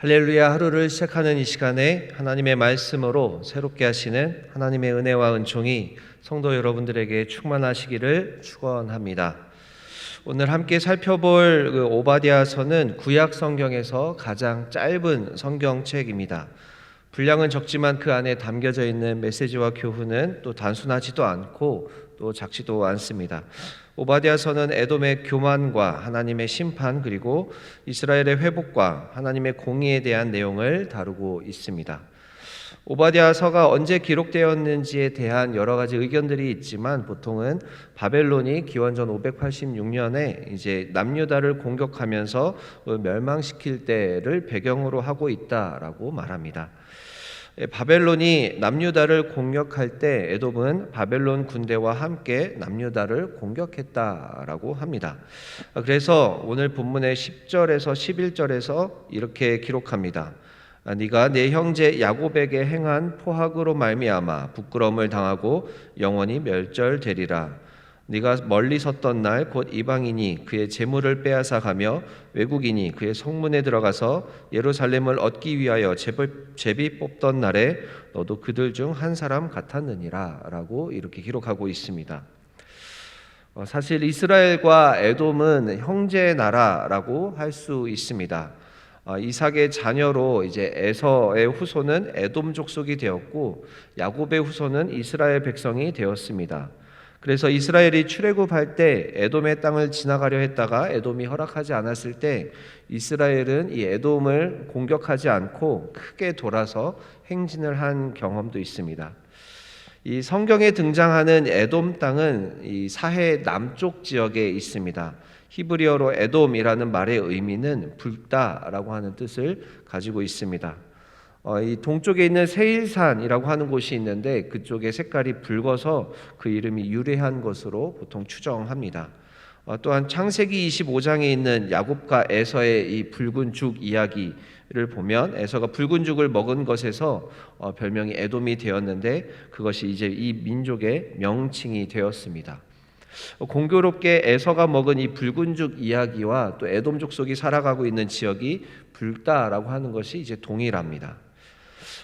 할렐루야 하루를 시작하는 이 시간에 하나님의 말씀으로 새롭게 하시는 하나님의 은혜와 은총이 성도 여러분들에게 충만하시기를 축원합니다. 오늘 함께 살펴볼 그 오바디아서는 구약 성경에서 가장 짧은 성경책입니다. 분량은 적지만 그 안에 담겨져 있는 메시지와 교훈은 또 단순하지도 않고 또 작지도 않습니다. 오바디아서는 에돔의 교만과 하나님의 심판 그리고 이스라엘의 회복과 하나님의 공의에 대한 내용을 다루고 있습니다. 오바디아서가 언제 기록되었는지에 대한 여러 가지 의견들이 있지만 보통은 바벨론이 기원전 586년에 이제 남유다를 공격하면서 멸망시킬 때를 배경으로 하고 있다라고 말합니다. 예, 바벨론이 남유다를 공격할 때 에돔은 바벨론 군대와 함께 남유다를 공격했다라고 합니다. 그래서 오늘 본문의 10절에서 11절에서 이렇게 기록합니다. 아, 네가 내 형제 야곱에게 행한 포악으로 말미암아 부끄러움을 당하고 영원히 멸절되리라. 네가 멀리 섰던 날 곧 이방인이 그의 재물을 빼앗아 가며 외국인이 그의 성문에 들어가서 예루살렘을 얻기 위하여 제비 뽑던 날에 너도 그들 중 한 사람 같았느니라라고 이렇게 기록하고 있습니다. 어, 사실 이스라엘과 에돔은 형제 나라라고 할 수 있습니다. 어, 이삭의 자녀로 이제 에서의 후손은 에돔 족속이 되었고 야곱의 후손은 이스라엘 백성이 되었습니다. 그래서 이스라엘이 출애굽할 때 에돔의 땅을 지나가려 했다가 에돔이 허락하지 않았을 때 이스라엘은 이 에돔을 공격하지 않고 크게 돌아서 행진을 한 경험도 있습니다. 이 성경에 등장하는 에돔 땅은 이 사해 남쪽 지역에 있습니다. 히브리어로 에돔이라는 말의 의미는 붉다라고 하는 뜻을 가지고 있습니다. 어, 이 동쪽에 있는 세일산이라고 하는 곳이 있는데 그쪽의 색깔이 붉어서 그 이름이 유래한 것으로 보통 추정합니다. 어, 또한 창세기 25장에 있는 야곱과 에서의 이 붉은 죽 이야기를 보면 에서가 붉은 죽을 먹은 것에서 어, 별명이 에돔이 되었는데 그것이 이제 이 민족의 명칭이 되었습니다. 어, 공교롭게 에서가 먹은 이 붉은 죽 이야기와 또 에돔 족속이 살아가고 있는 지역이 붉다라고 하는 것이 이제 동일합니다.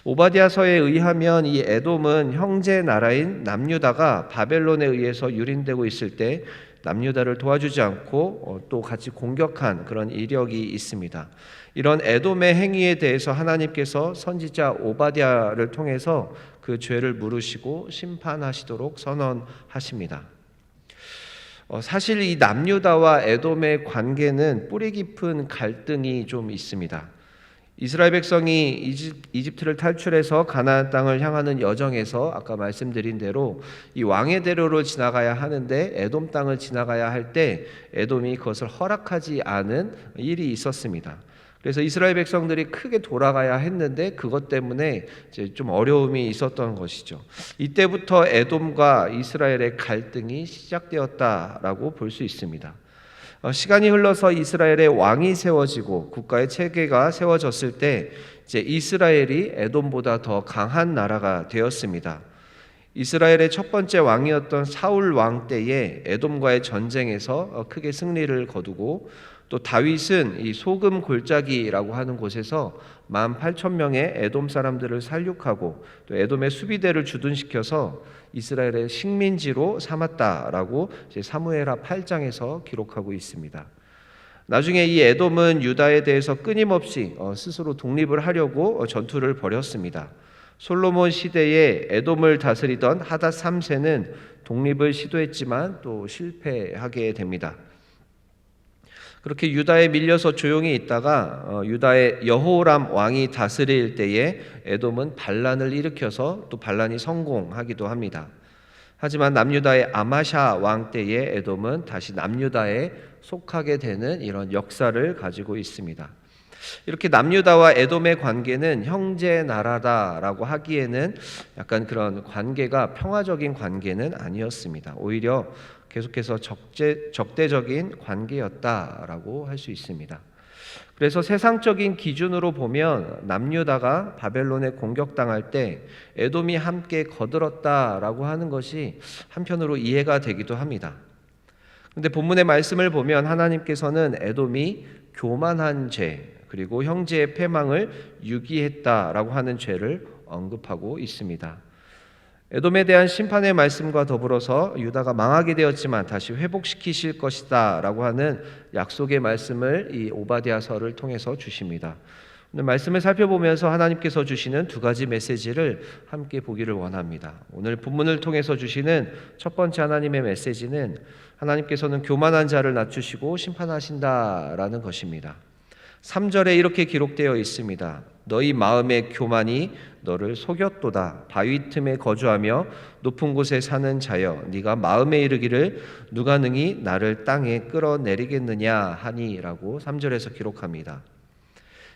오바디아서에 의하면 이 에돔은 형제 나라인 남유다가 바벨론에 의해서 유린되고 있을 때 남유다를 도와주지 않고 어, 또 같이 공격한 그런 이력이 있습니다. 이런 에돔의 행위에 대해서 하나님께서 선지자 오바디아를 통해서 그 죄를 물으시고 심판하시도록 선언하십니다. 어, 사실 이 남유다와 에돔의 관계는 뿌리 깊은 갈등이 좀 있습니다. 이스라엘 백성이 이집, 트를 탈출해서 가나안 땅을 향하는 여정에서 아까 말씀드린 대로 이 왕의 대로로 지나가야 하는데 에돔 땅을 지나가야 할 때 에돔이 그것을 허락하지 않은 일이 있었습니다. 그래서 이스라엘 백성들이 크게 돌아가야 했는데 그것 때문에 이제 좀 어려움이 있었던 것이죠. 이때부터 에돔과 이스라엘의 갈등이 시작되었다라고 볼 수 있습니다. 어, 시간이 흘러서 이스라엘의 왕이 세워지고 국가의 체계가 세워졌을 때 이제 이스라엘이 에돔보다 더 강한 나라가 되었습니다. 이스라엘의 첫 번째 왕이었던 사울 왕 때에 에돔과의 전쟁에서 어, 크게 승리를 거두고 또 다윗은 이 소금 골짜기라고 하는 곳에서 만 8천 명의 에돔 사람들을 살육하고 또 에돔의 수비대를 주둔시켜서 이스라엘의 식민지로 삼았다라고 사무엘하 8장에서 기록하고 있습니다. 나중에 이 에돔은 유다에 대해서 끊임없이 어, 스스로 독립을 하려고 어, 전투를 벌였습니다. 솔로몬 시대에 에돔을 다스리던 하닷 3세는 독립을 시도했지만 또 실패하게 됩니다. 그렇게 유다에 밀려서 조용히 있다가 어, 유다의 여호람 왕이 다스릴 때에 에돔은 반란을 일으켜서 또 반란이 성공하기도 합니다. 하지만 남유다의 아마샤 왕 때에 에돔은 다시 남유다에 속하게 되는 이런 역사를 가지고 있습니다. 이렇게 남유다와 에돔의 관계는 형제 나라다라고 하기에는 약간 그런 관계가 평화적인 관계는 아니었습니다. 오히려 계속해서 적재, 적대적인 관계였다라고 할 수 있습니다. 그래서 세상적인 기준으로 보면 남유다가 바벨론에 공격당할 때 에돔이 함께 거들었다라고 하는 것이 한편으로 이해가 되기도 합니다. 근데 본문의 말씀을 보면 하나님께서는 에돔이 교만한 죄 그리고 형제의 패망을 유기했다라고 하는 죄를 언급하고 있습니다. 에돔에 대한 심판의 말씀과 더불어서 유다가 망하게 되었지만 다시 회복시키실 것이다라고 하는 약속의 말씀을 이 오바디아서를 통해서 주십니다. 오늘 말씀을 살펴보면서 하나님께서 주시는 두 가지 메시지를 함께 보기를 원합니다. 오늘 본문을 통해서 주시는 첫 번째 하나님의 메시지는 하나님께서는 교만한 자를 낮추시고 심판하신다라는 것입니다. 3절에 이렇게 기록되어 있습니다. 너희 마음의 교만이 너를 속였도다. 바위 틈에 거주하며 높은 곳에 사는 자여, 네가 마음에 이르기를 누가 능히 나를 땅에 끌어내리겠느냐 하니라고 3절에서 기록합니다.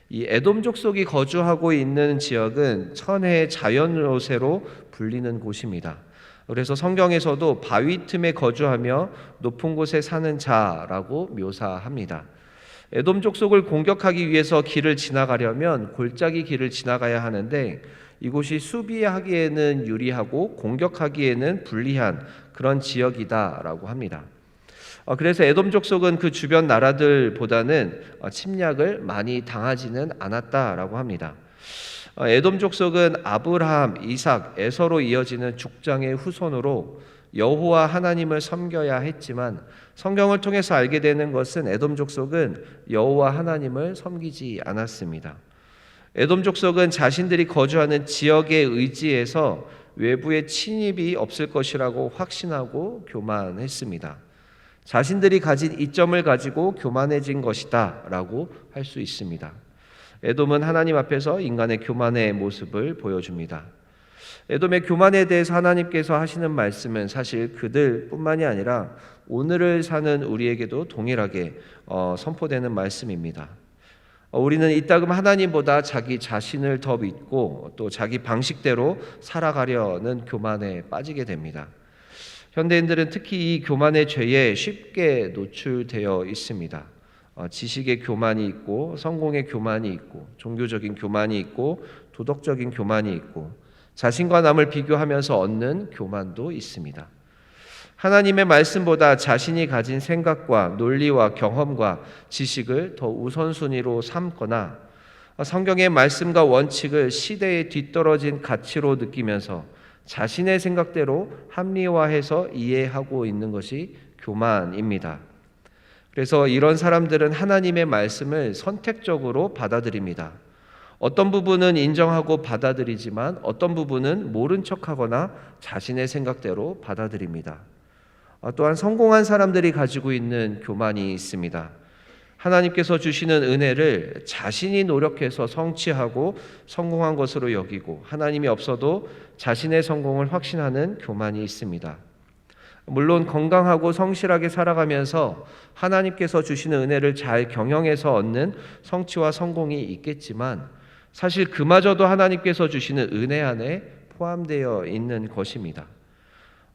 이 에돔 족속이 거주하고 있는 지역은 천혜의 자연 요새로 불리는 곳입니다. 그래서 성경에서도 바위 틈에 거주하며 높은 곳에 사는 자라고 묘사합니다. 에돔 족속을 공격하기 위해서 길을 지나가려면 골짜기 길을 지나가야 하는데 이곳이 수비하기에는 유리하고 공격하기에는 불리한 그런 지역이다라고 합니다. 어, 그래서 에돔 족속은 그 주변 나라들보다는 어, 침략을 많이 당하지는 않았다라고 합니다. 어, 에돔 족속은 아브라함, 이삭, 에서로 이어지는 족장의 후손으로 여호와 하나님을 섬겨야 했지만 성경을 통해서 알게 되는 것은 에돔 족속은 여호와 하나님을 섬기지 않았습니다. 에돔 족속은 자신들이 거주하는 지역의 의지에서 외부의 침입이 없을 것이라고 확신하고 교만했습니다. 자신들이 가진 이점을 가지고 교만해진 것이다라고 할 수 있습니다. 에돔은 하나님 앞에서 인간의 교만의 모습을 보여줍니다. 에돔의 교만에 대해서 하나님께서 하시는 말씀은 사실 그들뿐만이 아니라 오늘을 사는 우리에게도 동일하게 어, 선포되는 말씀입니다. 어, 우리는 이따금 하나님보다 자기 자신을 더 믿고 또 자기 방식대로 살아가려는 교만에 빠지게 됩니다. 현대인들은 특히 이 교만의 죄에 쉽게 노출되어 있습니다. 어, 지식의 교만이 있고 성공의 교만이 있고 종교적인 교만이 있고 도덕적인 교만이 있고 자신과 남을 비교하면서 얻는 교만도 있습니다. 하나님의 말씀보다 자신이 가진 생각과 논리와 경험과 지식을 더 우선순위로 삼거나 성경의 말씀과 원칙을 시대에 뒤떨어진 가치로 느끼면서 자신의 생각대로 합리화해서 이해하고 있는 것이 교만입니다. 그래서 이런 사람들은 하나님의 말씀을 선택적으로 받아들입니다. 어떤 부분은 인정하고 받아들이지만 어떤 부분은 모른 척하거나 자신의 생각대로 받아들입니다. 아, 또한 성공한 사람들이 가지고 있는 교만이 있습니다. 하나님께서 주시는 은혜를 자신이 노력해서 성취하고 성공한 것으로 여기고 하나님이 없어도 자신의 성공을 확신하는 교만이 있습니다. 물론 건강하고 성실하게 살아가면서 하나님께서 주시는 은혜를 잘 경영해서 얻는 성취와 성공이 있겠지만 사실 그마저도 하나님께서 주시는 은혜 안에 포함되어 있는 것입니다.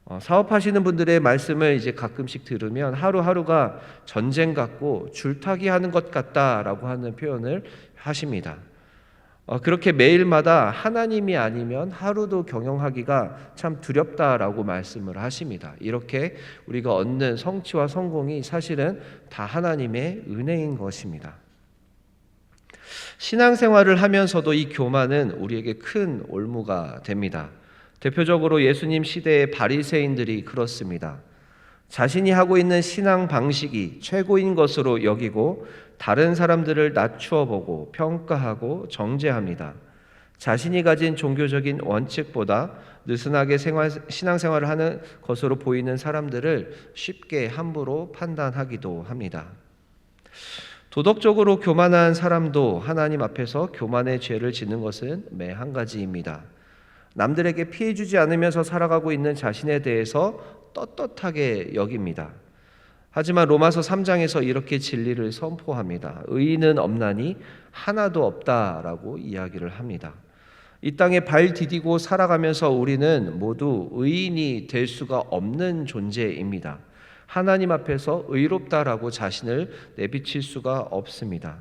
어, 사업하시는 분들의 말씀을 이제 가끔씩 들으면 하루하루가 전쟁 같고 줄타기 하는 것 같다라고 하는 표현을 하십니다. 어, 그렇게 매일마다 하나님이 아니면 하루도 경영하기가 참 두렵다라고 말씀을 하십니다. 이렇게 우리가 얻는 성취와 성공이 사실은 다 하나님의 은혜인 것입니다. 신앙생활을 하면서도 이 교만은 우리에게 큰 올무가 됩니다. 대표적으로 예수님 시대의 바리새인들이 그렇습니다. 자신이 하고 있는 신앙 방식이 최고인 것으로 여기고 다른 사람들을 낮추어 보고 평가하고 정죄합니다. 자신이 가진 종교적인 원칙보다 느슨하게 생활, 신앙생활을 하는 것으로 보이는 사람들을 쉽게 함부로 판단하기도 합니다. 도덕적으로 교만한 사람도 하나님 앞에서 교만의 죄를 짓는 것은 매 한 가지입니다. 남들에게 피해 주지 않으면서 살아가고 있는 자신에 대해서 떳떳하게 여깁니다. 하지만 로마서 3장에서 이렇게 진리를 선포합니다. 의인은 없나니 하나도 없다라고 이야기를 합니다. 이 땅에 발 디디고 살아가면서 우리는 모두 의인이 될 수가 없는 존재입니다. 하나님 앞에서 의롭다라고 자신을 내비칠 수가 없습니다.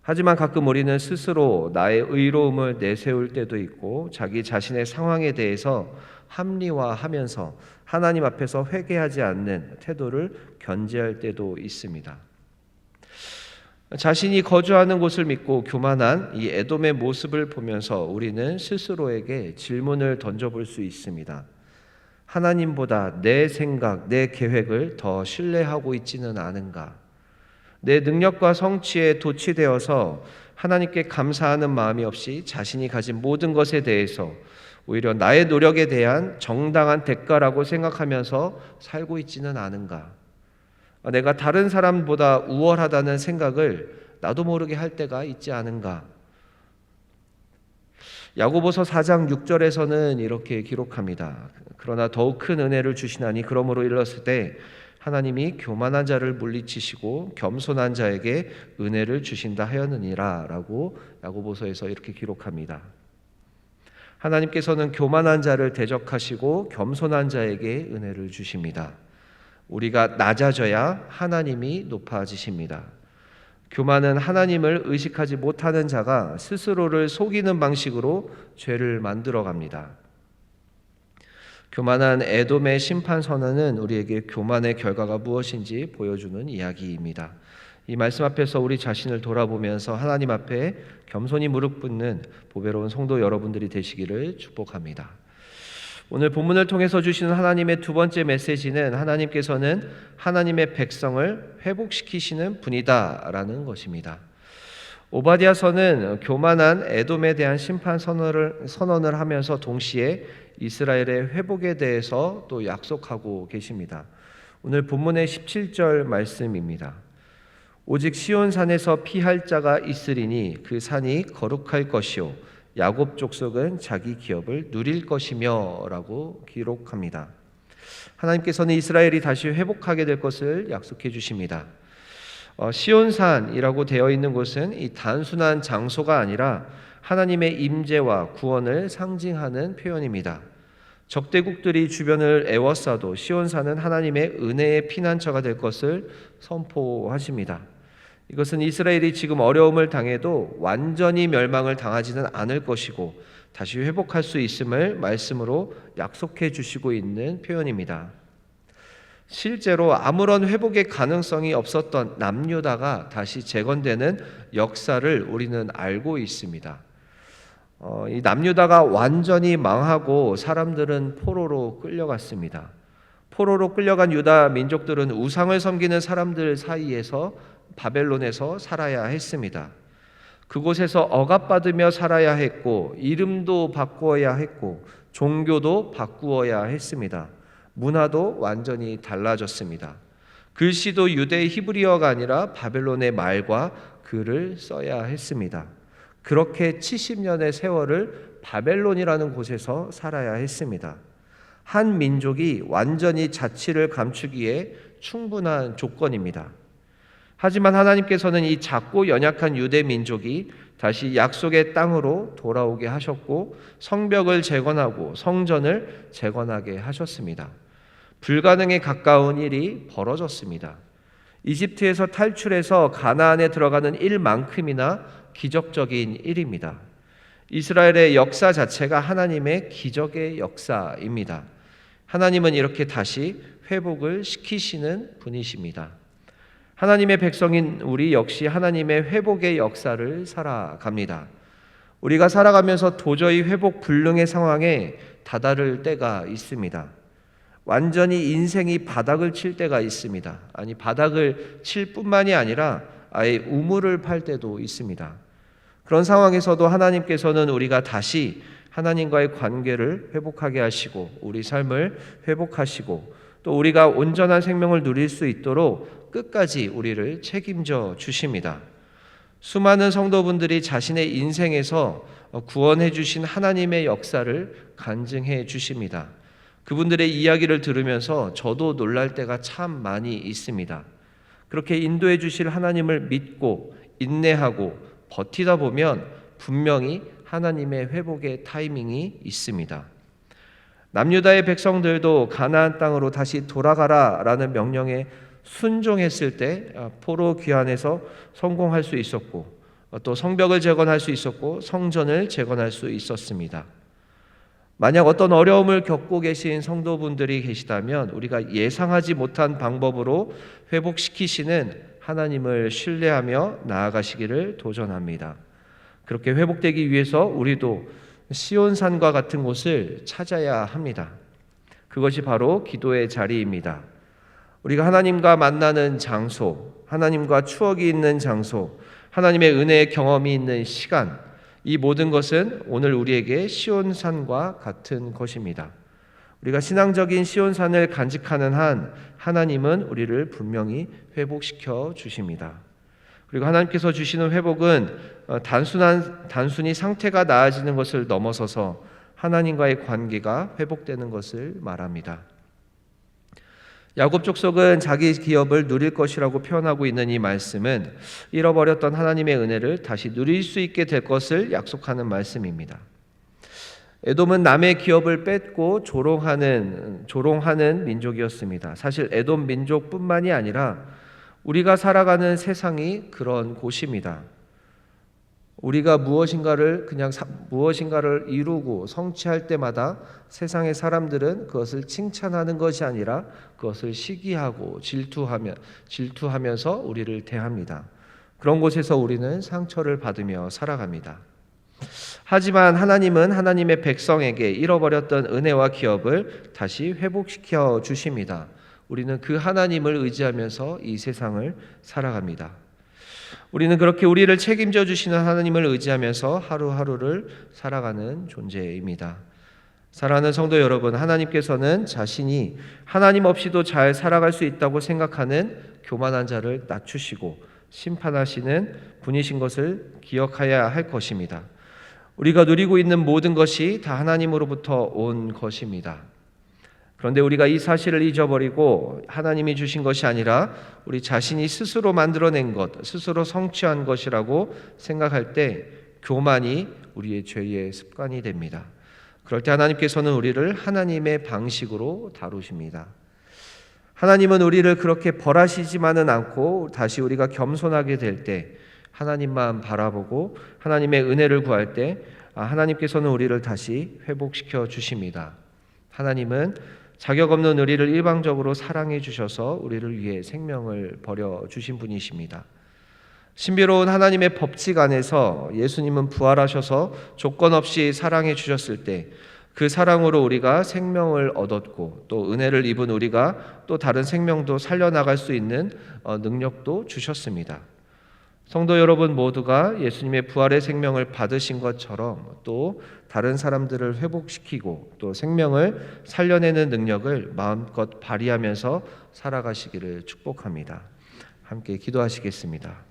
하지만 가끔 우리는 스스로 나의 의로움을 내세울 때도 있고 자기 자신의 상황에 대해서 합리화하면서 하나님 앞에서 회개하지 않는 태도를 견지할 때도 있습니다. 자신이 거주하는 곳을 믿고 교만한 이 에돔의 모습을 보면서 우리는 스스로에게 질문을 던져볼 수 있습니다. 하나님보다 내 생각, 내 계획을 더 신뢰하고 있지는 않은가? 내 능력과 성취에 도취되어서 하나님께 감사하는 마음이 없이 자신이 가진 모든 것에 대해서 오히려 나의 노력에 대한 정당한 대가라고 생각하면서 살고 있지는 않은가? 내가 다른 사람보다 우월하다는 생각을 나도 모르게 할 때가 있지 않은가? 야고보서 4장 6절에서는 이렇게 기록합니다. 그러나 더욱 큰 은혜를 주시나니 그러므로 일렀을 때 하나님이 교만한 자를 물리치시고 겸손한 자에게 은혜를 주신다 하였느니라라고 야고보서에서 이렇게 기록합니다. 하나님께서는 교만한 자를 대적하시고 겸손한 자에게 은혜를 주십니다. 우리가 낮아져야 하나님이 높아지십니다. 교만은 하나님을 의식하지 못하는 자가 스스로를 속이는 방식으로 죄를 만들어 갑니다. 교만한 에돔의 심판 선언은 우리에게 교만의 결과가 무엇인지 보여주는 이야기입니다. 이 말씀 앞에서 우리 자신을 돌아보면서 하나님 앞에 겸손히 무릎 꿇는 보배로운 성도 여러분들이 되시기를 축복합니다. 오늘 본문을 통해서 주시는 하나님의 두 번째 메시지는 하나님께서는 하나님의 백성을 회복시키시는 분이다라는 것입니다. 오바디아서는 교만한 에돔에 대한 심판 선언을, 선언을 하면서 동시에 이스라엘의 회복에 대해서 또 약속하고 계십니다. 오늘 본문의 17절 말씀입니다. 오직 시온 산에서 피할 자가 있으리니 그 산이 거룩할 것이요 야곱 족속은 자기 기업을 누릴 것이며라고 기록합니다. 하나님께서는 이스라엘이 다시 회복하게 될 것을 약속해 주십니다. 어, 시온산이라고 되어 있는 곳은 이 단순한 장소가 아니라 하나님의 임재와 구원을 상징하는 표현입니다. 적대국들이 주변을 애워싸도 시온산은 하나님의 은혜의 피난처가 될 것을 선포하십니다. 이것은 이스라엘이 지금 어려움을 당해도 완전히 멸망을 당하지는 않을 것이고 다시 회복할 수 있음을 말씀으로 약속해 주시고 있는 표현입니다. 실제로 아무런 회복의 가능성이 없었던 남유다가 다시 재건되는 역사를 우리는 알고 있습니다. 어, 이 남유다가 완전히 망하고 사람들은 포로로 끌려갔습니다. 포로로 끌려간 유다 민족들은 우상을 섬기는 사람들 사이에서 바벨론에서 살아야 했습니다. 그곳에서 억압받으며 살아야 했고 이름도 바꾸어야 했고 종교도 바꾸어야 했습니다. 문화도 완전히 달라졌습니다. 글씨도 유대 히브리어가 아니라 바벨론의 말과 글을 써야 했습니다. 그렇게 70년의 세월을 바벨론이라는 곳에서 살아야 했습니다. 한 민족이 완전히 자치를 감추기에 충분한 조건입니다. 하지만 하나님께서는 이 작고 연약한 유대 민족이 다시 약속의 땅으로 돌아오게 하셨고 성벽을 재건하고 성전을 재건하게 하셨습니다. 불가능에 가까운 일이 벌어졌습니다. 이집트에서 탈출해서 가나안에 들어가는 일만큼이나 기적적인 일입니다. 이스라엘의 역사 자체가 하나님의 기적의 역사입니다. 하나님은 이렇게 다시 회복을 시키시는 분이십니다. 하나님의 백성인 우리 역시 하나님의 회복의 역사를 살아갑니다. 우리가 살아가면서 도저히 회복 불능의 상황에 다다를 때가 있습니다. 완전히 인생이 바닥을 칠 때가 있습니다. 아니, 바닥을 칠 뿐만이 아니라 아예 우물을 팔 때도 있습니다. 그런 상황에서도 하나님께서는 우리가 다시 하나님과의 관계를 회복하게 하시고 우리 삶을 회복하시고 또 우리가 온전한 생명을 누릴 수 있도록 끝까지 우리를 책임져 주십니다. 수많은 성도분들이 자신의 인생에서 구원해 주신 하나님의 역사를 간증해 주십니다. 그분들의 이야기를 들으면서 저도 놀랄 때가 참 많이 있습니다. 그렇게 인도해 주실 하나님을 믿고 인내하고 버티다 보면 분명히 하나님의 회복의 타이밍이 있습니다. 남유다의 백성들도 가나안 땅으로 다시 돌아가라라는 명령에 순종했을 때 어, 포로 귀환에서 성공할 수 있었고 어, 또 성벽을 재건할 수 있었고 성전을 재건할 수 있었습니다. 만약 어떤 어려움을 겪고 계신 성도분들이 계시다면 우리가 예상하지 못한 방법으로 회복시키시는 하나님을 신뢰하며 나아가시기를 도전합니다. 그렇게 회복되기 위해서 우리도 시온산과 같은 곳을 찾아야 합니다. 그것이 바로 기도의 자리입니다. 우리가 하나님과 만나는 장소, 하나님과 추억이 있는 장소, 하나님의 은혜의 경험이 있는 시간, 이 모든 것은 오늘 우리에게 시온산과 같은 것입니다. 우리가 신앙적인 시온산을 간직하는 한 하나님은 우리를 분명히 회복시켜 주십니다. 그리고 하나님께서 주시는 회복은 어, 단순한 단순히 상태가 나아지는 것을 넘어서서 하나님과의 관계가 회복되는 것을 말합니다. 야곱 족속은 자기 기업을 누릴 것이라고 표현하고 있는 이 말씀은 잃어버렸던 하나님의 은혜를 다시 누릴 수 있게 될 것을 약속하는 말씀입니다. 에돔은 남의 기업을 뺏고 조롱하는 조롱하는 민족이었습니다. 사실 에돔 민족뿐만이 아니라 우리가 살아가는 세상이 그런 곳입니다. 우리가 무엇인가를 그냥 사, 무엇인가를 이루고 성취할 때마다 세상의 사람들은 그것을 칭찬하는 것이 아니라 그것을 시기하고 질투하며 질투하면서 우리를 대합니다. 그런 곳에서 우리는 상처를 받으며 살아갑니다. 하지만 하나님은 하나님의 백성에게 잃어버렸던 은혜와 기업을 다시 회복시켜 주십니다. 우리는 그 하나님을 의지하면서 이 세상을 살아갑니다. 우리는 그렇게 우리를 책임져 주시는 하나님을 의지하면서 하루하루를 살아가는 존재입니다. 사랑하는 성도 여러분, 하나님께서는 자신이 하나님 없이도 잘 살아갈 수 있다고 생각하는 교만한 자를 낮추시고 심판하시는 분이신 것을 기억해야 할 것입니다. 우리가 누리고 있는 모든 것이 다 하나님으로부터 온 것입니다. 그런데 우리가 이 사실을 잊어버리고 하나님이 주신 것이 아니라 우리 자신이 스스로 만들어낸 것, 스스로 성취한 것이라고 생각할 때 교만이 우리의 죄의 습관이 됩니다. 그럴 때 하나님께서는 우리를 하나님의 방식으로 다루십니다. 하나님은 우리를 그렇게 벌하시지만은 않고 다시 우리가 겸손하게 될 때 하나님만 바라보고 하나님의 은혜를 구할 때 아, 하나님께서는 우리를 다시 회복시켜 주십니다. 하나님은 자격 없는 우리를 일방적으로 사랑해 주셔서 우리를 위해 생명을 버려 주신 분이십니다. 신비로운 하나님의 법칙 안에서 예수님은 부활하셔서 조건 없이 사랑해 주셨을 때 그 사랑으로 우리가 생명을 얻었고 또 은혜를 입은 우리가 또 다른 생명도 살려나갈 수 있는 어, 능력도 주셨습니다. 성도 여러분 모두가 예수님의 부활의 생명을 받으신 것처럼 또 다른 사람들을 회복시키고 또 생명을 살려내는 능력을 마음껏 발휘하면서 살아가시기를 축복합니다. 함께 기도하시겠습니다.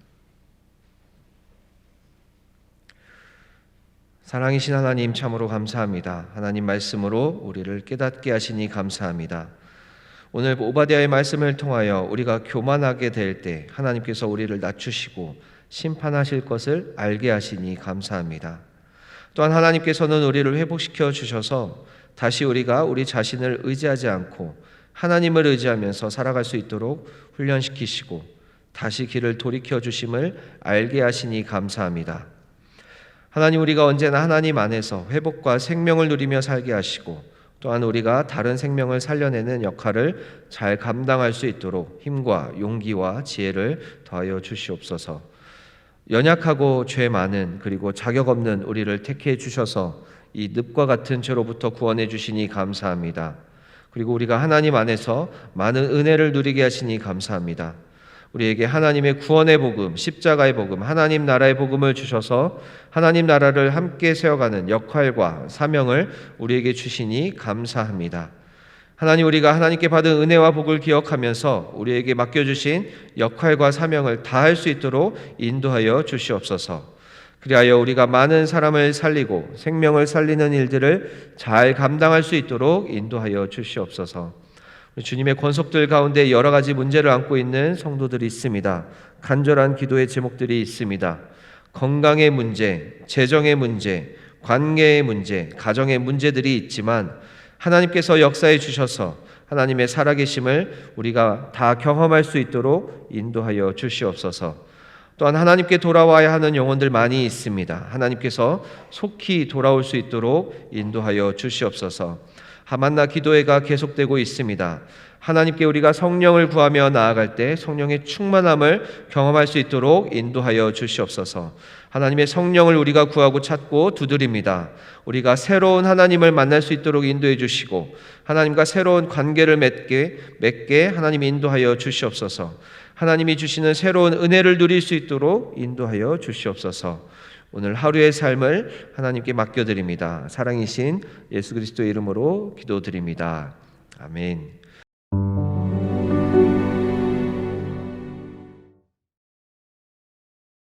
사랑이신 하나님 참으로 감사합니다. 하나님 말씀으로 우리를 깨닫게 하시니 감사합니다. 오늘 오바댜의 말씀을 통하여 우리가 교만하게 될 때 하나님께서 우리를 낮추시고 심판하실 것을 알게 하시니 감사합니다. 또한 하나님께서는 우리를 회복시켜 주셔서 다시 우리가 우리 자신을 의지하지 않고 하나님을 의지하면서 살아갈 수 있도록 훈련시키시고 다시 길을 돌이켜 주심을 알게 하시니 감사합니다. 하나님 우리가 언제나 하나님 안에서 회복과 생명을 누리며 살게 하시고 또한 우리가 다른 생명을 살려내는 역할을 잘 감당할 수 있도록 힘과 용기와 지혜를 더하여 주시옵소서. 연약하고 죄 많은 그리고 자격 없는 우리를 택해 주셔서 이 늪과 같은 죄로부터 구원해 주시니 감사합니다. 그리고 우리가 하나님 안에서 많은 은혜를 누리게 하시니 감사합니다. 우리에게 하나님의 구원의 복음, 십자가의 복음, 하나님 나라의 복음을 주셔서 하나님 나라를 함께 세워가는 역할과 사명을 우리에게 주시니 감사합니다. 하나님 우리가 하나님께 받은 은혜와 복을 기억하면서 우리에게 맡겨주신 역할과 사명을 다할 수 있도록 인도하여 주시옵소서. 그리하여 우리가 많은 사람을 살리고 생명을 살리는 일들을 잘 감당할 수 있도록 인도하여 주시옵소서. 주님의 권속들 가운데 여러 가지 문제를 안고 있는 성도들이 있습니다. 간절한 기도의 제목들이 있습니다. 건강의 문제, 재정의 문제, 관계의 문제, 가정의 문제들이 있지만 하나님께서 역사해 주셔서 하나님의 살아계심을 우리가 다 경험할 수 있도록 인도하여 주시옵소서. 또한 하나님께 돌아와야 하는 영혼들 많이 있습니다. 하나님께서 속히 돌아올 수 있도록 인도하여 주시옵소서. 하만나 기도회가 계속되고 있습니다. 하나님께 우리가 성령을 구하며 나아갈 때 성령의 충만함을 경험할 수 있도록 인도하여 주시옵소서. 하나님의 성령을 우리가 구하고 찾고 두드립니다. 우리가 새로운 하나님을 만날 수 있도록 인도해 주시고 하나님과 새로운 관계를 맺게 맺게 하나님 인도하여 주시옵소서. 하나님이 주시는 새로운 은혜를 누릴 수 있도록 인도하여 주시옵소서. 오늘 하루의 삶을 하나님께 맡겨드립니다. 사랑이신 예수 그리스도의 이름으로 기도드립니다. 아멘.